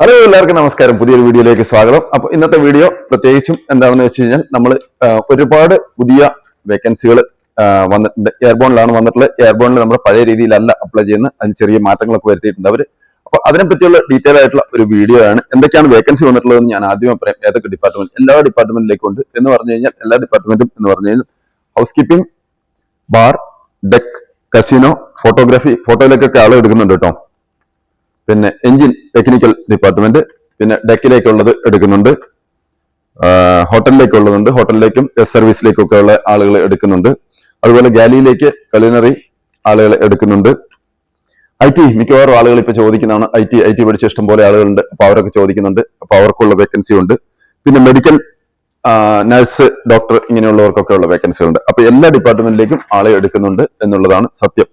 Hello എല്ലാവർക്കും നമസ്കാരം. പുതിയൊരു വീഡിയോയിലേക്ക് സ്വാഗതം. അപ്പൊ ഇന്നത്തെ വീഡിയോ പ്രത്യേകിച്ചും എന്താണെന്ന് വെച്ച് കഴിഞ്ഞാൽ നമ്മൾ ഒരുപാട് പുതിയ വേക്കൻസികൾ വന്നിട്ടുണ്ട് എയർബോണിലാണ് വന്നിട്ടുള്ളത്. എയർബോണിൽ നമ്മൾ പഴയ രീതിയിലല്ല അപ്ലൈ ചെയ്യുന്ന അതിന് ചെറിയ മാറ്റങ്ങളൊക്കെ വരുത്തിയിട്ടുണ്ട് അവർ അപ്പൊ അതിനെ പറ്റിയുള്ള ഡീറ്റെയിൽ ആയിട്ടുള്ള ഒരു വീഡിയോ ആണ്. എന്തൊക്കെയാണ് വേക്കൻസി വന്നിട്ടുള്ളതെന്ന് ഞാൻ ആദ്യമേ പറയാം. ഏതൊക്കെ ഡിപ്പാർട്ട്മെന്റ് എല്ലാ ഡിപ്പാർട്ട്മെന്റിലേക്കും ഉണ്ട് എന്ന് പറഞ്ഞു കഴിഞ്ഞാൽ എല്ലാ ഡിപ്പാർട്ട്മെന്റും എന്ന് പറഞ്ഞു കഴിഞ്ഞാൽ house keeping bar deck casino photography ഫോട്ടോയിലേക്കൊക്കെ ആളെടുക്കുന്നുണ്ട് കേട്ടോ. പിന്നെ എഞ്ചിൻ ടെക്നിക്കൽ ഡിപ്പാർട്ട്മെന്റ് പിന്നെ ഡെക്കിലേക്കുള്ളത് എടുക്കുന്നുണ്ട്. ഹോട്ടലിലേക്കുള്ളതുണ്ട് ഹോട്ടലിലേക്കും എസ് സർവീസിലേക്കൊക്കെ ഉള്ള ആളുകൾ എടുക്കുന്നുണ്ട്. അതുപോലെ ഗാലിയിലേക്ക് കലിനറി ആളുകൾ എടുക്കുന്നുണ്ട്. ഐ ടി മിക്കവാറും ആളുകൾ ഇപ്പൊ ചോദിക്കുന്നതാണ് ഐ ടി ഐ ടി പഠിച്ച ഇഷ്ടംപോലെ ആളുകളുണ്ട്. അപ്പൊ അവരൊക്കെ ചോദിക്കുന്നുണ്ട്. അപ്പൊ അവർക്കുള്ള വേക്കൻസി ഉണ്ട്. പിന്നെ മെഡിക്കൽ നഴ്സ് ഡോക്ടർ ഇങ്ങനെയുള്ളവർക്കൊക്കെ ഉള്ള വേക്കൻസി ഉണ്ട്. അപ്പൊ എല്ലാ ഡിപ്പാർട്ട്മെന്റിലേക്കും ആളെ എടുക്കുന്നുണ്ട് എന്നുള്ളതാണ് സത്യം.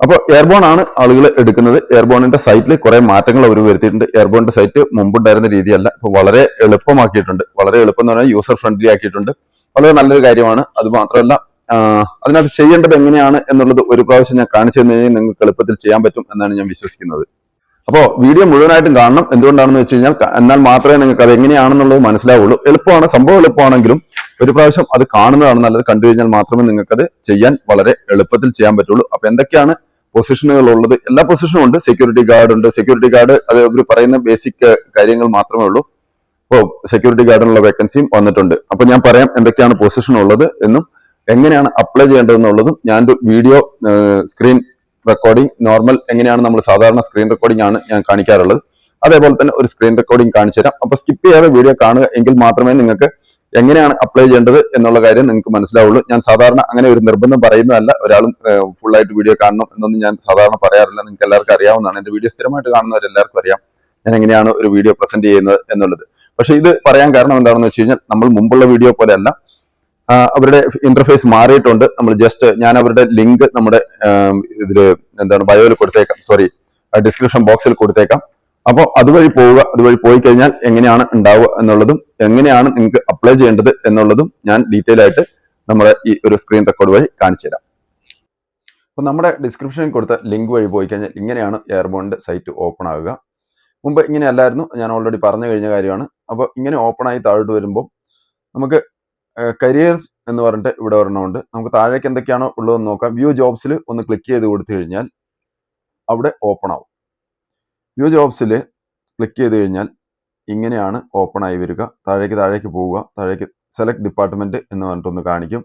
അപ്പോൾ എയർബോൺ ആണ് ആളുകൾ എടുക്കുന്നത്. എയർബോണിന്റെ സൈറ്റിൽ കുറെ മാറ്റങ്ങൾ അവർ വരുത്തിയിട്ടുണ്ട്. എയർബോണിന്റെ സൈറ്റ് മുമ്പുണ്ടായിരുന്ന രീതിയല്ല. ഇപ്പൊ വളരെ എളുപ്പമാക്കിയിട്ടുണ്ട്. വളരെ എളുപ്പം എന്ന് പറഞ്ഞാൽ യൂസർ ഫ്രണ്ട്ലി ആക്കിയിട്ടുണ്ട്. വളരെ നല്ലൊരു കാര്യമാണ്. അത് മാത്രമല്ല അതിനകത്ത് ചെയ്യേണ്ടത് എങ്ങനെയാണ് എന്നുള്ളത് ഒരു പ്രാവശ്യം ഞാൻ കാണിച്ചു തന്നു കഴിഞ്ഞാൽ നിങ്ങൾക്ക് എളുപ്പത്തിൽ ചെയ്യാൻ പറ്റും എന്നാണ് ഞാൻ വിശ്വസിക്കുന്നത്. അപ്പോൾ വീഡിയോ മുഴുവനായിട്ടും കാണണം. എന്തുകൊണ്ടാണെന്ന് വെച്ച് കഴിഞ്ഞാൽ എന്നാൽ മാത്രമേ നിങ്ങൾക്ക് അത് എങ്ങനെയാണെന്നുള്ളത് മനസ്സിലാവുള്ളൂ. എളുപ്പമാണ്. സംഭവം എളുപ്പമാണെങ്കിലും ഒരു പ്രാവശ്യം അത് കാണുന്നതാണ് നല്ലത്. കണ്ടു കഴിഞ്ഞാൽ മാത്രമേ നിങ്ങൾക്കത് ചെയ്യാൻ വളരെ എളുപ്പത്തിൽ ചെയ്യാൻ പറ്റുള്ളൂ. അപ്പൊ എന്തൊക്കെയാണ് പൊസിഷനുകൾ ഉള്ളത് എല്ലാ പൊസിഷനും ഉണ്ട്. സെക്യൂരിറ്റി ഗാർഡ് ഉണ്ട്. സെക്യൂരിറ്റി ഗാർഡ് അത് അവർ പറയുന്ന ബേസിക് കാര്യങ്ങൾ മാത്രമേ ഉള്ളൂ. ഇപ്പോൾ സെക്യൂരിറ്റി ഗാർഡിനുള്ള വേക്കൻസിയും വന്നിട്ടുണ്ട്. അപ്പൊ ഞാൻ പറയാം എന്തൊക്കെയാണ് പൊസിഷൻ ഉള്ളത് എന്നും എങ്ങനെയാണ് അപ്ലൈ ചെയ്യേണ്ടതെന്നുള്ളതും ഞാൻ വീഡിയോ സ്ക്രീൻ റെക്കോർഡിംഗ് നോർമൽ എങ്ങനെയാണ് നമ്മൾ സാധാരണ സ്ക്രീൻ റെക്കോർഡിംഗ് ആണ് ഞാൻ കാണിക്കാറുള്ളത്. അതേപോലെ തന്നെ ഒരു സ്ക്രീൻ റെക്കോർഡിംഗ് കാണിച്ചു തരാം അപ്പൊ സ്കിപ്പ് ചെയ്യാതെ വീഡിയോ കാണുക എങ്കിൽ മാത്രമേ നിങ്ങൾക്ക് എങ്ങനെയാണ് അപ്ലൈ ചെയ്യേണ്ടത് എന്നുള്ള കാര്യം നിങ്ങൾക്ക് മനസ്സിലാവുള്ളൂ. ഞാൻ സാധാരണ അങ്ങനെ ഒരു നിർബന്ധം പറയുന്നതല്ല. ഒരാളും ഫുൾ ആയിട്ട് വീഡിയോ കാണണം എന്നൊന്നും ഞാൻ സാധാരണ പറയാറില്ല. നിങ്ങൾക്ക് എല്ലാവർക്കും അറിയാവുന്നതാണ്. എന്റെ വീഡിയോ സ്ഥിരമായിട്ട് കാണുന്നവരെല്ലാവർക്കും അറിയാം ഞാൻ എങ്ങനെയാണ് ഒരു വീഡിയോ പ്രസന്റ് ചെയ്യുന്നത് എന്നുള്ളത്. പക്ഷെ ഇത് പറയാൻ കാരണം എന്താണെന്ന് വെച്ച് കഴിഞ്ഞാൽ നമ്മൾ മുമ്പുള്ള വീഡിയോ പോലെയല്ല. അല്ല അവരുടെ ഇന്റർഫേസ് മാറിയിട്ടുണ്ട്. നമ്മൾ ജസ്റ്റ് ഞാൻ അവരുടെ ലിങ്ക് നമ്മുടെ ഇതിൽ എന്താണ് ബയോയിൽ കൊടുത്തേക്കാം. സോറി ഡിസ്ക്രിപ്ഷൻ ബോക്സിൽ കൊടുത്തേക്കാം. അപ്പോൾ അതുവഴി പോവുക അതുവഴി പോയി കഴിഞ്ഞാൽ എങ്ങനെയാണ് ഉണ്ടാവുക എന്നുള്ളതും എങ്ങനെയാണ് നിങ്ങൾക്ക് അപ്ലൈ ചെയ്യേണ്ടത് എന്നുള്ളതും ഞാൻ ഡീറ്റെയിൽ ആയിട്ട് നമ്മുടെ ഈ ഒരു സ്ക്രീൻ റെക്കോർഡ് വഴി കാണിച്ചു തരാം. അപ്പോൾ നമ്മുടെ ഡിസ്ക്രിപ്ഷനിൽ കൊടുത്ത ലിങ്ക് വഴി പോയി കഴിഞ്ഞാൽ ഇങ്ങനെയാണ് എയർബോണിന്റെ സൈറ്റ് ഓപ്പൺ ആവുക. മുമ്പ് ഇങ്ങനെയല്ലായിരുന്നു ഞാൻ ഓൾറെഡി പറഞ്ഞു കഴിഞ്ഞ കാര്യമാണ്. അപ്പോൾ ഇങ്ങനെ ഓപ്പൺ ആയി താഴോട്ട് വരുമ്പോൾ നമുക്ക് കരിയേഴ്സ് എന്ന് പറഞ്ഞിട്ട് ഇവിടെ ഒരെണ്ണമുണ്ട്. നമുക്ക് താഴേക്ക് എന്തൊക്കെയാണോ ഉള്ളതെന്ന് നോക്കാം. വ്യൂ ജോബ്സിൽ ഒന്ന് ക്ലിക്ക് ചെയ്ത് കൊടുത്തു കഴിഞ്ഞാൽ അവിടെ ഓപ്പൺ ആവും. വ്യൂ ജോബ്സിൽ ക്ലിക്ക് ചെയ്ത് കഴിഞ്ഞാൽ ഇങ്ങനെയാണ് ഓപ്പൺ ആയി വരിക. താഴേക്ക് താഴേക്ക് പോവുക. താഴേക്ക് സെലക്ട് ഡിപ്പാർട്ട്മെന്റ് എന്ന് പറഞ്ഞിട്ടൊന്ന് കാണിക്കും.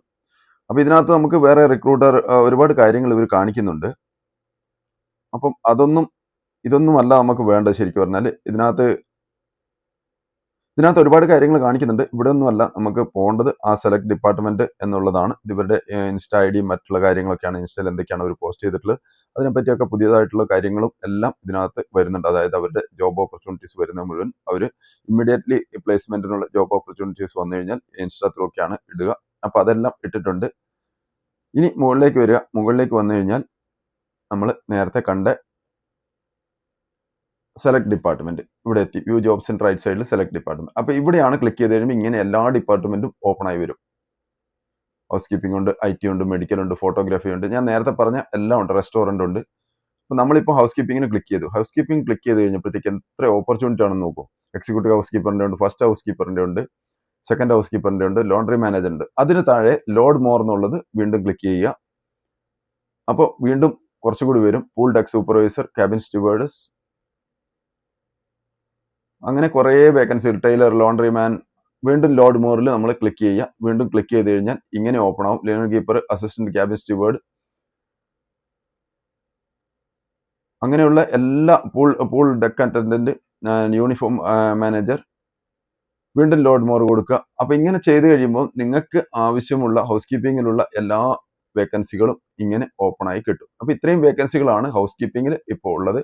അപ്പോൾ ഇതിനകത്ത് നമുക്ക് വേറെ റിക്രൂട്ടർ ഒരുപാട് കാര്യങ്ങൾ ഇവർ കാണിക്കുന്നുണ്ട്. അപ്പം അതൊന്നും ഇതൊന്നുമല്ല നമുക്ക് വേണ്ടത് ശരിക്കും പറഞ്ഞാൽ ഇതിനകത്ത് ഇതിനകത്ത് ഒരുപാട് കാര്യങ്ങൾ കാണിക്കുന്നുണ്ട്. ഇവിടെ ഒന്നുമല്ല നമുക്ക് പോകേണ്ടത് ആ സെലക്ട് ഡിപ്പാർട്ട്മെന്റ് എന്നുള്ളതാണ്. ഇവരുടെ ഇൻസ്റ്റ ഐ ഡിയും മറ്റുള്ള കാര്യങ്ങളൊക്കെയാണ് ഇൻസ്റ്റയിൽ എന്തൊക്കെയാണ് അവർ പോസ്റ്റ് ചെയ്തിട്ടുള്ളത്. അതിനെപ്പറ്റിയൊക്കെ പുതിയതായിട്ടുള്ള കാര്യങ്ങളും എല്ലാം ഇതിനകത്ത് വരുന്നുണ്ട്. അതായത് അവരുടെ ജോബ് ഓപ്പർച്യൂണിറ്റീസ് വരുന്ന മുഴുവൻ അവർ ഇമ്മീഡിയറ്റ്ലി പ്ലേസ്മെന്റിനുള്ള ജോബ് ഓപ്പർച്യൂണിറ്റീസ് വന്നു കഴിഞ്ഞാൽ ഇൻസ്റ്റ ഇടുക. അപ്പോൾ അതെല്ലാം ഇട്ടിട്ടുണ്ട്. ഇനി മുകളിലേക്ക് വരിക. മുകളിലേക്ക് വന്നു കഴിഞ്ഞാൽ നമ്മൾ നേരത്തെ കണ്ട സെലക്ട് ഡിപ്പാർട്ട്മെന്റ് ഇവിടെ എത്തി. വ്യൂ ജോബ്സ് ഇൻ റൈറ്റ് സൈഡിൽ സെലക്ട് ഡിപ്പാർട്ട്മെന്റ് അപ്പൊ ഇവിടെയാണ് ക്ലിക്ക് ചെയ്ത് കഴിയുമ്പോൾ ഇങ്ങനെ എല്ലാ ഡിപ്പാർട്ട്മെന്റും ഓപ്പൺ ആയി വരും. ഹൗസ് കീപ്പിംഗ് ഉണ്ട് ഐ ടി ഉണ്ട് മെഡിക്കൽ ഉണ്ട് ഫോട്ടോഗ്രാഫി ഉണ്ട്. ഞാൻ നേരത്തെ പറഞ്ഞ എല്ലാം ഉണ്ട്. റെസ്റ്റോറന്റ് ഉണ്ട്. അപ്പോൾ നമ്മളിപ്പോൾ ഹൗസ് കീപ്പിങ്ങിന് ക്ലിക്ക് ചെയ്തു. ഹൗസ് കീപ്പിംഗ് ക്ലിക്ക് ചെയ്ത് കഴിഞ്ഞപ്പോഴത്തേക്ക് എത്ര ഓപ്പർച്യൂണിറ്റി ആണെന്ന് നോക്കൂ. എക്സിക്യൂട്ടീവ് ഹൗസ് കീപ്പറിന്റെ ഉണ്ട് ഫസ്റ്റ് ഹൗസ് കീപ്പറിന്റെ ഉണ്ട് സെക്കൻഡ് ഹൗസ് കീപ്പറിന്റെ ഉണ്ട് ലോണ്ടറി മാനേജർ ഉണ്ട്. അതിന് താഴെ ലോഡ് മോർ എന്നുള്ളത് വീണ്ടും ക്ലിക്ക് ചെയ്യുക. അപ്പോൾ വീണ്ടും കുറച്ചുകൂടി വരും. Pool deck supervisor cabin stewardess അങ്ങനെ കുറേ വേക്കൻസി ടൈലർ ലോണ്ടറി മാൻ വീണ്ടും ലോഡ് മോറിൽ നമ്മൾ ക്ലിക്ക് ചെയ്യുക. വീണ്ടും ക്ലിക്ക് ചെയ്ത് കഴിഞ്ഞാൽ ഇങ്ങനെ ഓപ്പൺ ആവും. Learner keeper assistant cabin steward അങ്ങനെയുള്ള എല്ലാ pool pool deck attendant uniform manager വീണ്ടും ലോഡ് മോർ കൊടുക്കുക. അപ്പൊ ഇങ്ങനെ ചെയ്ത് കഴിയുമ്പോൾ നിങ്ങൾക്ക് ആവശ്യമുള്ള ഹൗസ് കീപ്പിങ്ങിലുള്ള എല്ലാ വേക്കൻസികളും ഇങ്ങനെ ഓപ്പൺ ആയി കിട്ടും. അപ്പൊ ഇത്രയും വേക്കൻസികളാണ് ഹൗസ് കീപ്പിങ്ങിൽ ഇപ്പോൾ ഉള്ളത്.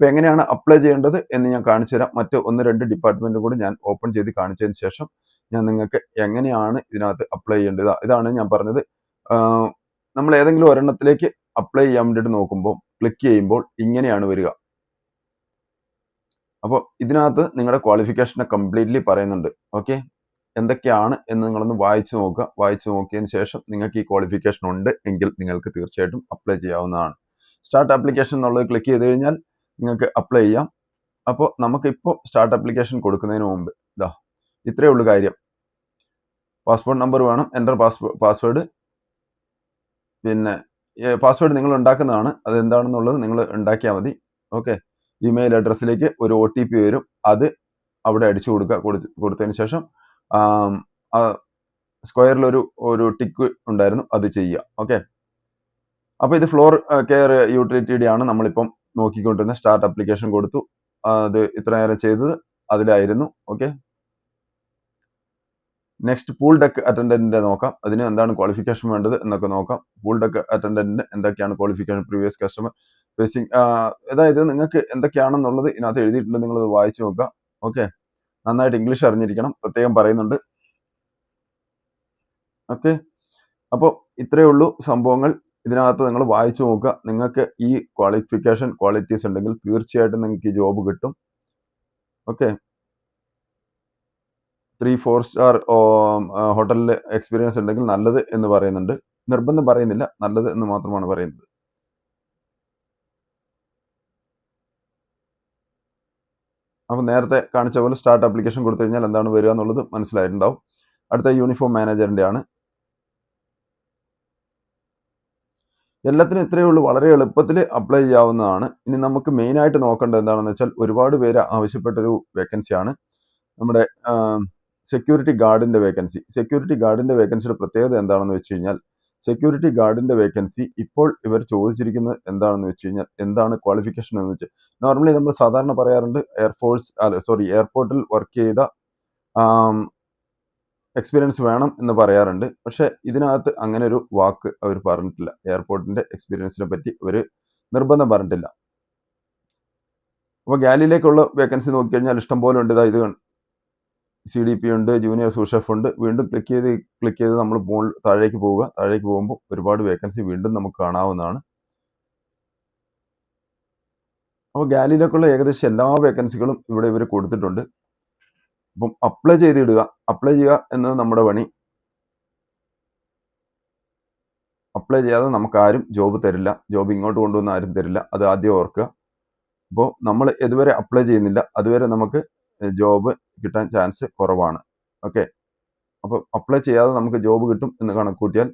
അപ്പൊ എങ്ങനെയാണ് അപ്ലൈ ചെയ്യേണ്ടത് എന്ന് ഞാൻ കാണിച്ചു തരാം. മറ്റ് ഒന്ന് രണ്ട് ഡിപ്പാർട്ട്മെന്റ് കൂടി ഞാൻ ഓപ്പൺ ചെയ്ത് കാണിച്ചതിന് ശേഷം ഞാൻ നിങ്ങൾക്ക് എങ്ങനെയാണ് ഇതിനകത്ത് അപ്ലൈ ചെയ്യേണ്ടത്. ഇതാണ് ഞാൻ പറഞ്ഞത്. നമ്മൾ ഏതെങ്കിലും ഒരെണ്ണത്തിലേക്ക് അപ്ലൈ ചെയ്യാൻ വേണ്ടിയിട്ട് നോക്കുമ്പോൾ ക്ലിക്ക് ചെയ്യുമ്പോൾ ഇങ്ങനെയാണ് വരിക. അപ്പോൾ ഇതിനകത്ത് നിങ്ങളുടെ ക്വാളിഫിക്കേഷനെ കംപ്ലീറ്റ്ലി പറയുന്നുണ്ട്. ഓക്കെ എന്തൊക്കെയാണ് എന്ന് നിങ്ങളൊന്ന് വായിച്ചു നോക്കുക. വായിച്ചു നോക്കിയതിന് ശേഷം നിങ്ങൾക്ക് ഈ ക്വാളിഫിക്കേഷൻ ഉണ്ട് എങ്കിൽ നിങ്ങൾക്ക് തീർച്ചയായിട്ടും അപ്ലൈ ചെയ്യാവുന്നതാണ്. സ്റ്റാർട്ട് ആപ്ലിക്കേഷൻ എന്നുള്ളത് ക്ലിക്ക് ചെയ്ത് കഴിഞ്ഞാൽ നിങ്ങൾക്ക് അപ്ലൈ ചെയ്യാം. അപ്പോൾ നമുക്കിപ്പോൾ സ്റ്റാർട്ട് അപ്ലിക്കേഷൻ കൊടുക്കുന്നതിന് മുമ്പ് ഇതാ ഇത്രയേ ഉള്ളൂ കാര്യം. പാസ്പോർട്ട് നമ്പർ വേണം എന്റർ പാസ്പോ പാസ്വേഡ് പിന്നെ പാസ്വേഡ് നിങ്ങൾ ഉണ്ടാക്കുന്നതാണ് അത് എന്താണെന്നുള്ളത് നിങ്ങൾ ഉണ്ടാക്കിയാൽ മതി. ഓക്കെ ഇമെയിൽ അഡ്രസ്സിലേക്ക് ഒരു ഒ ടി പി വരും. അത് അവിടെ അടിച്ചു കൊടുക്കുക കൊടുത്ത് കൊടുത്തതിന് ശേഷം സ്ക്വയറിലൊരു ഒരു ടിക്ക് ഉണ്ടായിരുന്നു അത് ചെയ്യുക. ഓക്കെ അപ്പോൾ ഇത് ഫ്ലോർ കെയർ യൂട്ടിലിറ്റിയുടെ ആണ് നമ്മളിപ്പം നോക്കിക്കൊണ്ടിരുന്ന സ്റ്റാർട്ട് അപ്ലിക്കേഷൻ കൊടുത്തു. അത് ഇത്ര നേരം ചെയ്തത് അതിലായിരുന്നു. ഓക്കെ നെക്സ്റ്റ് പൂൾ ഡെക്ക് അറ്റൻഡന്റിന്റെ നോക്കാം. അതിന് എന്താണ് ക്വാളിഫിക്കേഷൻ വേണ്ടത് എന്നൊക്കെ നോക്കാം. പൂൾ ഡെക്ക് അറ്റൻഡന്റിന് എന്തൊക്കെയാണ് ക്വാളിഫിക്കേഷൻ പ്രീവിയസ് കസ്റ്റമർ ഫേസിങ് അതായത് നിങ്ങൾക്ക് എന്തൊക്കെയാണെന്നുള്ളത് ഇതിനകത്ത് എഴുതിയിട്ടുണ്ട്. നിങ്ങൾ അത് വായിച്ചു നോക്കുക. ഓക്കെ നന്നായിട്ട് ഇംഗ്ലീഷ് അറിഞ്ഞിരിക്കണം. പ്രത്യേകം പറയുന്നുണ്ട്. ഓക്കെ അപ്പോൾ ഇത്രയേ ഉള്ളൂ സംഭവങ്ങൾ. ഇതിനകത്ത് നിങ്ങൾ വായിച്ചു നോക്കുക. നിങ്ങൾക്ക് ഈ ക്വാളിഫിക്കേഷൻ ക്വാളിറ്റീസ് ഉണ്ടെങ്കിൽ തീർച്ചയായിട്ടും നിങ്ങൾക്ക് ഈ ജോബ് കിട്ടും. ഓക്കെ ത്രീ ഫോർ സ്റ്റാർ ഹോട്ടലിൽ എക്സ്പീരിയൻസ് ഉണ്ടെങ്കിൽ നല്ലത് എന്ന് പറയുന്നുണ്ട്. നിർബന്ധം പറയുന്നില്ല. നല്ലത് എന്ന് മാത്രമാണ് പറയുന്നത്. അപ്പോൾ നേരത്തെ കാണിച്ച പോലെ സ്റ്റാർട്ട് ആപ്ലിക്കേഷൻ കൊടുത്തു കഴിഞ്ഞാൽ എന്താണ് വരിക എന്നുള്ളത് മനസ്സിലായിട്ടുണ്ടാവും. അടുത്ത യൂണിഫോം മാനേജറിന്റെ ആണ്. എല്ലാത്തിനും ഇത്രയേ ഉള്ളൂ. വളരെ എളുപ്പത്തിൽ അപ്ലൈ ചെയ്യാവുന്നതാണ്. ഇനി നമുക്ക് മെയിൻ ആയിട്ട് നോക്കേണ്ടത് എന്താണെന്ന് വെച്ചാൽ ഒരുപാട് പേര് ആവശ്യപ്പെട്ടൊരു വേക്കൻസിയാണ് നമ്മുടെ സെക്യൂരിറ്റി ഗാർഡിന്റെ വേക്കൻസി സെക്യൂരിറ്റി ഗാർഡിന്റെ വേക്കൻസിയുടെ പ്രത്യേകത എന്താണെന്ന് വെച്ച് കഴിഞ്ഞാൽ സെക്യൂരിറ്റി ഗാർഡിന്റെ വേക്കൻസി ഇപ്പോൾ ഇവർ ചോദിച്ചിരിക്കുന്നത് എന്താണെന്ന് വെച്ച് കഴിഞ്ഞാൽ എന്താണ് ക്വാളിഫിക്കേഷൻ എന്ന് വെച്ചാൽ നോർമലി നമ്മൾ സാധാരണ പറയാറുണ്ട് എയർഫോഴ്സ് അല്ല സോറി എയർപോർട്ടിൽ വർക്ക് ചെയ്ത എക്സ്പീരിയൻസ് വേണം എന്ന് പറയാറുണ്ട്. പക്ഷെ ഇതിനകത്ത് അങ്ങനെ ഒരു വാക്ക് അവർ പറഞ്ഞിട്ടില്ല. എയർപോർട്ടിന്റെ എക്സ്പീരിയൻസിനെ പറ്റി അവർ നിർബന്ധം പറഞ്ഞിട്ടില്ല. അപ്പോൾ ഗാലിയിലേക്കുള്ള വേക്കൻസി നോക്കിക്കഴിഞ്ഞാൽ ഇഷ്ടം പോലെ ഉണ്ട്. ഇതാ ഇത് സി ഡി പി ഉണ്ട് ജൂനിയർ സൂഷഫ് ഉണ്ട്. വീണ്ടും ക്ലിക്ക് ചെയ്ത് ക്ലിക്ക് ചെയ്ത് നമ്മൾ താഴേക്ക് പോവുക. താഴേക്ക് പോകുമ്പോൾ ഒരുപാട് വേക്കൻസി വീണ്ടും നമുക്ക് കാണാവുന്നതാണ്. അപ്പോൾ ഗാലിയിലേക്കുള്ള ഏകദേശം എല്ലാ വേക്കൻസികളും ഇവിടെ ഇവർ കൊടുത്തിട്ടുണ്ട്. അപ്പം അപ്ലൈ ചെയ്തിടുക അപ്ലൈ ചെയ്യുക എന്നത് നമ്മുടെ പണി. അപ്ലൈ ചെയ്യാതെ നമുക്ക് ആരും ജോബ് തരില്ല. ജോബ് ഇങ്ങോട്ട് കൊണ്ടുവന്ന് ആരും തരില്ല. അത് ആദ്യം ഓർക്കുക. അപ്പോൾ നമ്മൾ ഇതുവരെ അപ്ലൈ ചെയ്യുന്നില്ല. അതുവരെ നമുക്ക് ജോബ് കിട്ടാൻ ചാൻസ് കുറവാണ്. ഓക്കെ അപ്പോൾ അപ്ലൈ ചെയ്യാതെ നമുക്ക് ജോബ് കിട്ടും എന്ന് കണക്കൂട്ടിയാൽ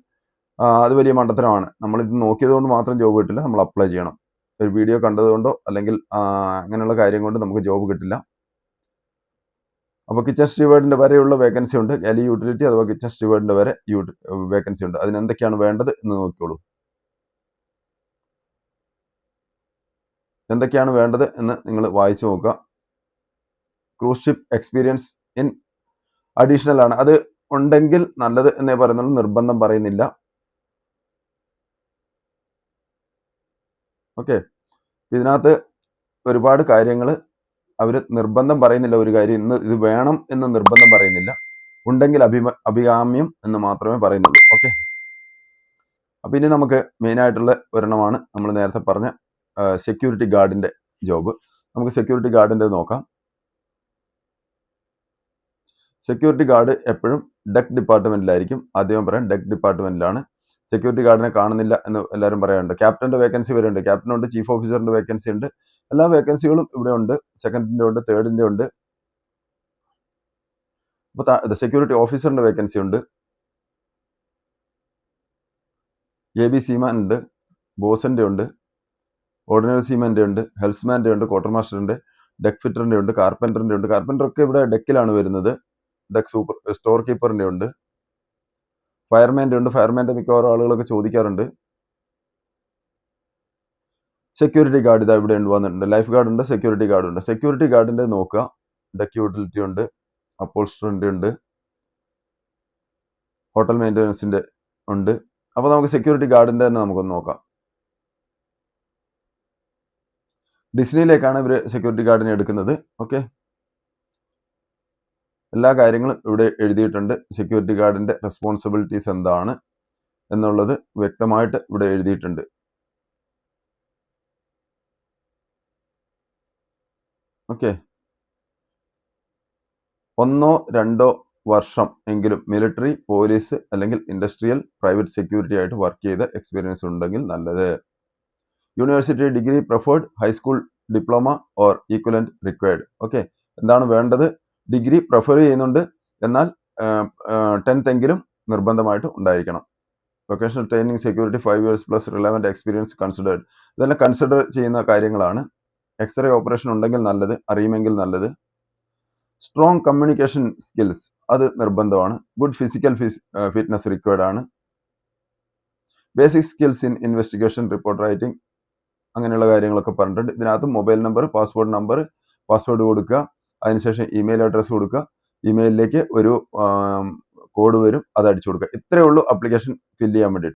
അത് വലിയ മണ്ടത്തരമാണ്. നമ്മൾ ഇത് നോക്കിയത് കൊണ്ട് മാത്രം ജോബ് കിട്ടില്ല. നമ്മൾ അപ്ലൈ ചെയ്യണം. ഒരു വീഡിയോ കണ്ടതുകൊണ്ടോ അല്ലെങ്കിൽ അങ്ങനെയുള്ള കാര്യം കൊണ്ട് നമുക്ക് ജോബ് കിട്ടില്ല. അപ്പോൾ കിച്ചൺ സ്റ്റീവേർഡിന്റെ വരെയുള്ള വേക്കൻസി ഉണ്ട്. ഗാലി യൂട്ടിലിറ്റി അഥവാ കിച്ചൺ സ്റ്റീവേർഡിന്റെ വരെ വേക്കൻസി ഉണ്ട്. അതിന് എന്തൊക്കെയാണ് വേണ്ടത് എന്ന് നോക്കിയോളൂ എന്തൊക്കെയാണ് വേണ്ടത് എന്ന് നിങ്ങൾ വായിച്ചു നോക്കുക. Cruise ship experience in additional ആണ്. അത് ഉണ്ടെങ്കിൽ നല്ലത് എന്നേ പറയുന്നുള്ളൂ. നിർബന്ധം പറയുന്നില്ല. ഓക്കെ ഇതിനകത്ത് ഒരുപാട് കാര്യങ്ങൾ അവർ നിർബന്ധം പറയുന്നില്ല ഒരു കാര്യം ഇന്ന് ഇത് വേണം എന്ന് നിർബന്ധം പറയുന്നില്ല. ഉണ്ടെങ്കിൽ അഭിമ അഭികാമ്യം എന്ന് മാത്രമേ പറയുന്നുള്ളൂ. ഓക്കെ അപ്പൊ ഇനി നമുക്ക് മെയിൻ ആയിട്ടുള്ള ഒരെണ്ണമാണ് നമ്മൾ നേരത്തെ പറഞ്ഞ സെക്യൂരിറ്റി ഗാർഡിന്റെ ജോബ് നമുക്ക് സെക്യൂരിറ്റി ഗാർഡിന്റെ നോക്കാം. സെക്യൂരിറ്റി ഗാർഡ് എപ്പോഴും ഡെക് ഡിപ്പാർട്ട്മെന്റിലായിരിക്കും ആദ്യം പറയാം ഡെക് ഡിപ്പാർട്ട്മെന്റിലാണ് സെക്യൂരിറ്റി ഗാർഡിനെ കാണുന്നില്ല എന്ന് എല്ലാവരും പറയാറുണ്ട്. ക്യാപ്റ്റന്റെ വേക്കൻസി വരെയുണ്ട്. ക്യാപ്റ്റനുണ്ട് ചീഫ് ഓഫീസറിന്റെ വേക്കൻസി ഉണ്ട്. എല്ലാ വേക്കൻസികളും ഇവിടെ ഉണ്ട്. സെക്കൻഡിന്റെ ഉണ്ട് തേർഡിന്റെ ഉണ്ട്. അപ്പോൾ സെക്യൂരിറ്റി ഓഫീസറിന്റെ വേക്കൻസി ഉണ്ട്. എ ബി സീമാൻ ഉണ്ട്. ബോസിന്റെ ഉണ്ട്. ഓർഡിനറി സീമാന്റെ ഉണ്ട്. ഹെൽസ്മാന്റെ ഉണ്ട്. ക്വാർട്ടർ മാസ്റ്ററിന്റെ ഡെക്ക് ഫിറ്ററിന്റെ ഉണ്ട്. കാർപ്പന്ററിന്റെ ഉണ്ട്. കാർപ്പന്റർ ഒക്കെ ഇവിടെ ഡെക്കിലാണ് വരുന്നത്. ഡെക്ക് സൂപ്പർ സ്റ്റോർ കീപ്പറിന്റെ ഉണ്ട്. ഫയർമാന്റെ ഉണ്ട്. ഫയർമാന്റെ മിക്കവാറും ആളുകളൊക്കെ ചോദിക്കാറുണ്ട്. സെക്യൂരിറ്റി ഗാർഡ് ഇതാ ഇവിടെ ഉണ്ട് വന്നിട്ടുണ്ട്. ലൈഫ് ഗാർഡ് ഉണ്ട് സെക്യൂരിറ്റി ഗാർഡ് ഉണ്ട്. സെക്യൂരിറ്റി ഗാർഡിന്റെ നോക്കുക. ഡെക്ക് ഉണ്ട്. അപ്പോൾസ്റ്ററിന്റെ ഉണ്ട്. ഹോട്ടൽ മെയിന്റനൻസിന്റെ ഉണ്ട്. അപ്പോൾ നമുക്ക് സെക്യൂരിറ്റി ഗാർഡിന്റെ തന്നെ നമുക്കൊന്ന് നോക്കാം. ഡിസ്നിയിലേക്കാണ് ഇവർ സെക്യൂരിറ്റി ഗാർഡിനെ എടുക്കുന്നത്. ഓക്കെ എല്ലാ കാര്യങ്ങളും ഇവിടെ എഴുതിയിട്ടുണ്ട്. സെക്യൂരിറ്റി ഗാർഡിന്റെ റെസ്പോൺസിബിലിറ്റീസ് എന്താണ് എന്നുള്ളത് വ്യക്തമായിട്ട് ഇവിടെ എഴുതിയിട്ടുണ്ട്. ഓക്കെ ഒന്നോ രണ്ടോ വർഷം എങ്കിലും മിലിറ്ററി പോലീസ് അല്ലെങ്കിൽ ഇൻഡസ്ട്രിയൽ പ്രൈവറ്റ് സെക്യൂരിറ്റി ആയിട്ട് വർക്ക് ചെയ്ത എക്സ്പീരിയൻസ് ഉണ്ടെങ്കിൽ നല്ലത്. University degree preferred high school diploma or equivalent required okay എന്താണ് വേണ്ടത്? ഡിഗ്രി പ്രിഫർ ചെയ്യുന്നുണ്ട്. എന്നാൽ ടെൻത്ത് എങ്കിലും നിർബന്ധമായിട്ട് ഉണ്ടായിരിക്കണം. Vocational training security five years plus relevant experience considered ഇതെല്ലാം കൺസിഡർ ചെയ്യുന്ന കാര്യങ്ങളാണ്. എക്സ്റേ ഓപ്പറേഷൻ ഉണ്ടെങ്കിൽ നല്ലത് അറിയുമെങ്കിൽ നല്ലത്. സ്ട്രോങ് കമ്മ്യൂണിക്കേഷൻ സ്കിൽസ് അത് നിർബന്ധമാണ്. ഗുഡ് ഫിസിക്കൽ ഫിറ്റ്നസ് റിക്വയർഡ് ആണ്. Basic skills in investigation report writing അങ്ങനെയുള്ള കാര്യങ്ങളൊക്കെ പറഞ്ഞിട്ടുണ്ട്. ഇതിനകത്ത് mobile number passport number password കൊടുക്കുക. അതിനുശേഷം ഇമെയിൽ അഡ്രസ്സ് കൊടുക്കുക. ഇമെയിലിലേക്ക് ഒരു കോഡ് വരും. അത് അടിച്ചു കൊടുക്കുക. ഇത്രയേ ഉള്ളൂ അപ്ലിക്കേഷൻ ഫില്ല് ചെയ്യാൻ വേണ്ടിയിട്ട്.